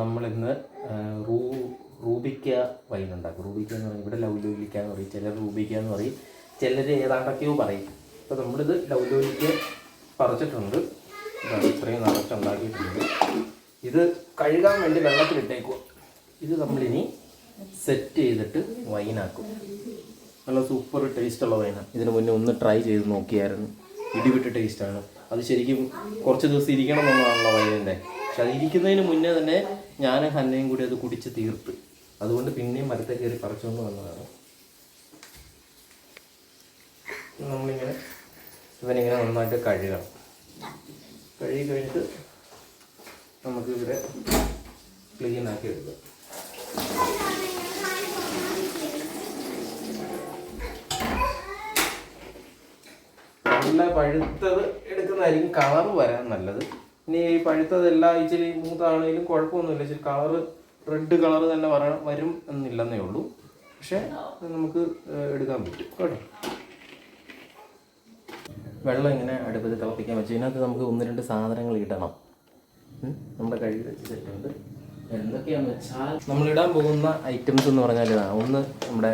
നമ്മളിന്ന് room റൂബിക്ക wine ഉണ്ടാക്കും. റൂബിക്ക എന്ന് പറയും. ഇവിടെ ലൗലോലിക്ക എന്ന് പറയും. ചിലർ റൂബിക്ക എന്ന് പറയും. ചിലർ ഏതാണ്ടൊക്കെയോ പറയും. അപ്പോൾ നമ്മളിത് ലൗലോലിക്ക പറിച്ചിട്ടുണ്ട്. ഇത്രയും നിറച്ചുണ്ടാക്കിയിട്ടുണ്ട് ഇത് കഴുകാൻ വേണ്ടി വെള്ളത്തിലിട്ടേക്കുക ഇത് നമ്മളിനി സെറ്റ് ചെയ്തിട്ട് വൈനാക്കും നല്ല സൂപ്പർ ടേസ്റ്റുള്ള വൈനാണ് ഇതിന് മുന്നേ ഒന്ന് ട്രൈ ചെയ്ത് നോക്കിയായിരുന്നു. ഇടിവിട്ട് ടേസ്റ്റാണ് അത് ശരിക്കും കുറച്ച് ദിവസം ഇരിക്കണം എന്നുള്ളതാണല്ലോ വൈനിന്റെ ഇരിക്കുന്നതിന് മുന്നേ തന്നെ ഞാനും ഹന്നയും കൂടി അത് കുടിച്ച് തീർത്ത്. അതുകൊണ്ട് പിന്നെയും മരത്തെ കയറി പറിച്ചുകൊണ്ട് വന്നതാണ്. നമ്മളിങ്ങനെ ഇവനിങ്ങനെ നന്നായിട്ട് കഴുകണം. കഴുകി കഴിഞ്ഞിട്ട് നമുക്ക് ഇവിടെ ക്ലീൻ ആക്കി എടുക്കാം. നല്ല പഴുത്തത് എടുക്കുന്നതായിരിക്കും കളർ വരാൻ നല്ലത്. ഇനി ഈ പഴുത്തതെല്ലാം ഇച്ചിരി മൂത്താണെങ്കിലും കുഴപ്പമൊന്നുമില്ല. ഇച്ചിരി കളറ് റെഡ് കളർ തന്നെ വര വരും എന്നില്ലെന്നേ ഉള്ളൂ. പക്ഷേ നമുക്ക് എടുക്കാൻ പറ്റും. കേട്ടോ? വെള്ളം ഇങ്ങനെ അടുപ്പത്ത് തിളപ്പിക്കാൻ പറ്റും ഇതിനകത്ത് നമുക്ക് ഒന്ന് രണ്ട് സാധനങ്ങൾ ഇടണം. നമ്മുടെ കഴുകി വെച്ചിട്ടുണ്ട്. എന്തൊക്കെയാണെന്ന് വെച്ചാൽ നമ്മളിടാൻ പോകുന്ന ഐറ്റംസ് എന്ന് പറഞ്ഞാൽ ഇതാണ് ഒന്ന് നമ്മുടെ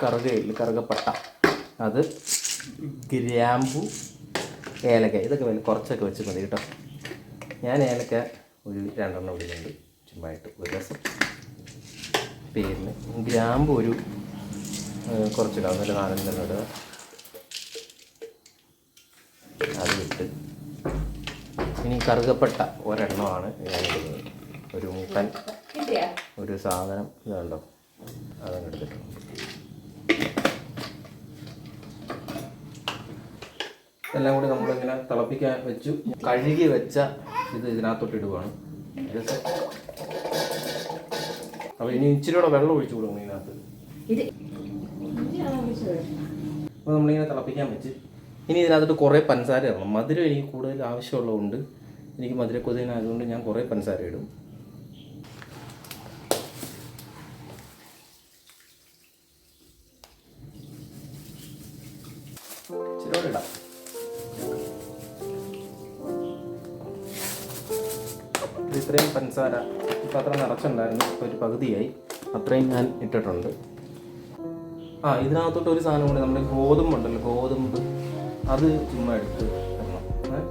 കറുകയിൽ കറുകപ്പട്ട. അത് ഗ്രാമ്പു ഏലക്ക ഇതൊക്കെ കുറച്ചൊക്കെ വെച്ച് മതി കേട്ടോ. ഞാൻ ഏലക്ക ഒരു രണ്ടെണ്ണം ഇടുന്നുണ്ട്. ചുമ്മായിട്ട് ഒരു രസം. പേരിന് ഗ്രാമ്പ് ഒരു കുറച്ചിടാം. കുറച്ചിടാം നാലഞ്ച് നാലെണ്ണം ഇടുക. അത് ഇട്ട് ഇനി കറുകപ്പെട്ട ഒരെണ്ണമാണ് ഞാൻ ഇടുന്നത്. ഒരു മുട്ടൻ ഒരു സാധനം ഇതുണ്ടോ? അതങ്ങ് എല്ലാം കൂടി നമ്മളിങ്ങനെ തിളപ്പിക്കാൻ വെച്ചു. കഴുകി വെച്ച ഇത് ഇതിനകത്തോട്ട് ഇടുവാണ്. അപ്പൊ അപ്പോൾ ഇനി ഇച്ചിരി കൂടെ വെള്ളം ഒഴിച്ചു കൊടുക്കണം ഇതിനകത്ത്. അപ്പോൾ നമ്മളിങ്ങനെ തിളപ്പിക്കാൻ വെച്ച്. ഇനി ഇതിനകത്തോട്ട് കുറേ പഞ്ചസാര ഇടണം. മധുരം എനിക്ക് കൂടുതൽ ആവശ്യമുള്ളതുകൊണ്ട് എനിക്ക് മധുര കൊതിനായതുകൊണ്ട് ഞാൻ കുറേ പഞ്ചസാര ഇടും. ഇച്ചിരി കൂടെ ഇടാം. ഇത്രയും പഞ്ചസാര ഇപ്പം അത്ര നിറച്ചുണ്ടായിരുന്നു. ഒരു പകുതിയായി. അത്രയും ഞാൻ ഇട്ടിട്ടുണ്ട്. ആ ഇതിനകത്തോട്ട് ഒരു സാധനം കൂടി നമ്മുടെ ഗോതമ്പ് ഉണ്ടല്ലോ ഗോതമ്പ്. അത് ചുമ്മാ എടുത്ത് തരണം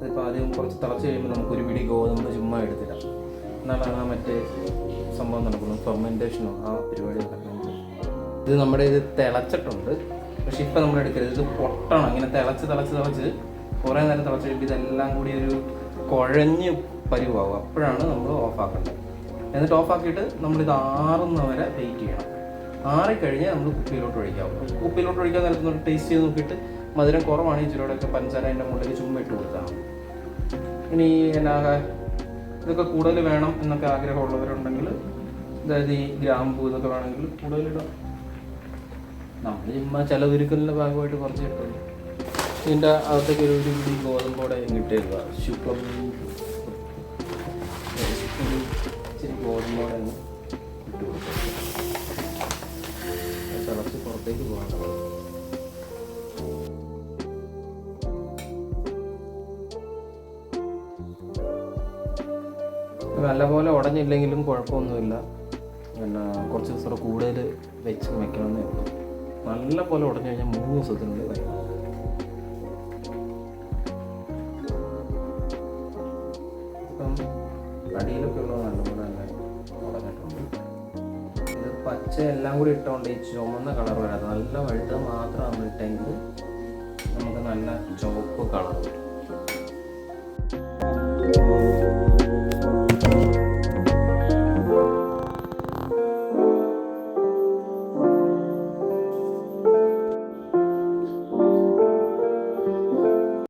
ഇതിപ്പോൾ ആദ്യം കുറച്ച് തിളച്ച് കഴിയുമ്പോൾ നമുക്ക് ഒരു പിടി ഗോതമ്പ് ചുമ്മാ എടുത്തിടാം. എന്നാലാണ് ആ മറ്റേ സംഭവം നടക്കുന്നത് ഫെർമെന്റേഷനോ ആ പരിപാടി നടക്കുന്നത്. ഇത് നമ്മുടെ ഇത് തിളച്ചിട്ടുണ്ട്. പക്ഷെ ഇപ്പം നമ്മൾ എടുക്കരുത്. ഇത് പൊട്ടണം. ഇങ്ങനെ തിളച്ച് തിളച്ച് തിളച്ച് കുറേ നേരം തിളച്ച് കഴിയുമ്പോൾ ഇതെല്ലാം കൂടി ഒരു കുഴഞ്ഞ് പരിവാകും. അപ്പോഴാണ് നമ്മൾ ഓഫാക്കേണ്ടത്. എന്നിട്ട് ഓഫാക്കിയിട്ട് നമ്മളിത് ആറുന്ന വരെ വെയിറ്റ് ചെയ്യണം. ആറിക്കഴിഞ്ഞാൽ നമ്മൾ കുപ്പിയിലോട്ട് ഒഴിക്കാം കുപ്പിയിലോട്ട് ഒഴിക്കാൻ നേരത്തെ നമ്മൾ ടേസ്റ്റ് ചെയ്ത് നോക്കിയിട്ട് മധുരം കുറവാണ് ഇച്ചിരിയോടൊക്കെ പഞ്ചസാര അതിന്റെ മുകളിൽ ചുമ്മാ ഇട്ട് കൊടുത്താൽ മതി. ഇനി എന്നാ ഇതൊക്കെ കൂടുതൽ വേണം എന്നൊക്കെ ആഗ്രഹമുള്ളവരുണ്ടെങ്കിൽ അതായത് ഈ ഗ്രാമ്പൂ ഇതൊക്കെ വേണമെങ്കിൽ കൂടുതലിടാം നമ്മൾ ചുമ്മാ ചിലവുരുക്കലിന്റെ ഭാഗമായിട്ട് കുറച്ച് കിട്ടുള്ളൂ ഇതിന്റെ അകത്തേക്ക് ഒരു പിടി ഗോതമ്പോടെ കിട്ടിയല്ല ശുക്ലം ഇച്ചിരി ഗോതമ്പോടെ തിളച്ച് പുറത്തേക്ക് നല്ലപോലെ ഉടഞ്ഞില്ലെങ്കിലും കുഴപ്പമൊന്നുമില്ല. പിന്നെ കുറച്ച് ദിവസം കൂടെ കൂടുതൽ വെച്ച് വയ്ക്കണമെന്നേ ഉള്ളൂ. നല്ല പോലെ ഉടഞ്ഞു കഴിഞ്ഞാൽ മൂന്ന് ദിവസത്തിനുള്ളിൽ വരും പച്ച എല്ലാം കൂടി ഇട്ടുകൊണ്ട് ഈ ചുമന്ന കളർ വരാതെ നല്ല വഴുത മാത്രം നമ്മൾ ഇട്ടെങ്കിൽ നമുക്ക് നല്ല ചുവപ്പ് കളർ വരും.